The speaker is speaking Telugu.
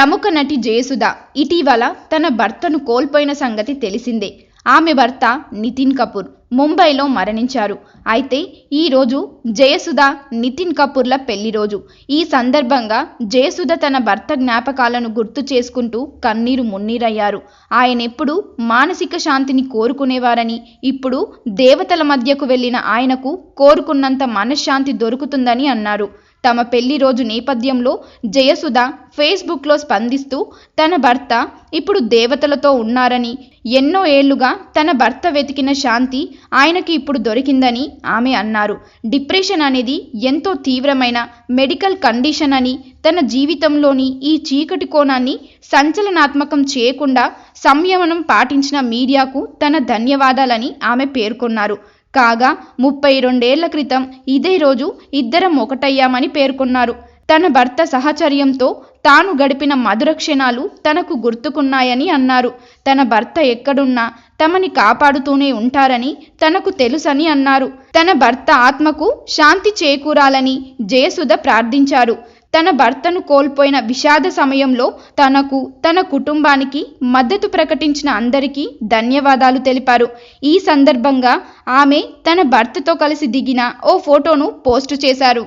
ప్రముఖ నటి జయసుధ ఇటీవల తన భర్తను కోల్పోయిన సంగతి తెలిసిందే. ఆమె భర్త నితిన్ కపూర్ ముంబైలో మరణించారు. అయితే ఈరోజు జయసుధ నితిన్ కపూర్ల పెళ్ళి రోజు. ఈ సందర్భంగా జయసుధ తన భర్త జ్ఞాపకాలను గుర్తు చేసుకుంటూ కన్నీరు మున్నీరయ్యారు. ఆయన ఎప్పుడు మానసిక శాంతిని కోరుకునేవారని ఇప్పుడు దేవతల మధ్యకు వెళ్ళిన ఆయనకు కోరుకున్నంత మనశ్శాంతి దొరుకుతుందని అన్నారు. తమ పెళ్ళి రోజు నేపథ్యంలో జయసుధ ఫేస్బుక్లో స్పందిస్తూ తన భర్త ఇప్పుడు దేవతలతో ఉన్నారని ఎన్నో ఏళ్ళుగా తన భర్త వెతికిన శాంతి ఆయనకి ఇప్పుడు దొరికిందని ఆమె అన్నారు. డిప్రెషన్ అనేది ఎంతో తీవ్రమైన మెడికల్ కండిషన్ అని తన జీవితంలోని ఈ చీకటి కోణాన్ని సంచలనాత్మకం చేయకుండా సంయమనం పాటించిన మీడియాకు తన ధన్యవాదాలని ఆమె పేర్కొన్నారు. కాగా ముప్పై రెండేళ్ళ క్రితం ఇదే రోజు ఇద్దరం ఒకటయ్యామని పేర్కొన్నారు. తన భర్త సహచర్యంతో తాను గడిపిన మధుర క్షణాలు తనకు గుర్తుకున్నాయని అన్నారు. తన భర్త ఎక్కడున్నా తమని కాపాడుతూనే ఉంటారని తనకు తెలుసని అన్నారు. తన భర్త ఆత్మకు శాంతి చేకూరాలని జయసుధ ప్రార్థించారు. తన భర్తను కోల్పోయిన విషాద సమయంలో తనకు తన కుటుంబానికి మద్దతు ప్రకటించిన అందరికీ ధన్యవాదాలు తెలిపారు. ఈ సందర్భంగా ఆమె తన భర్తతో కలిసి దిగిన ఓ ఫోటోను పోస్టు చేశారు.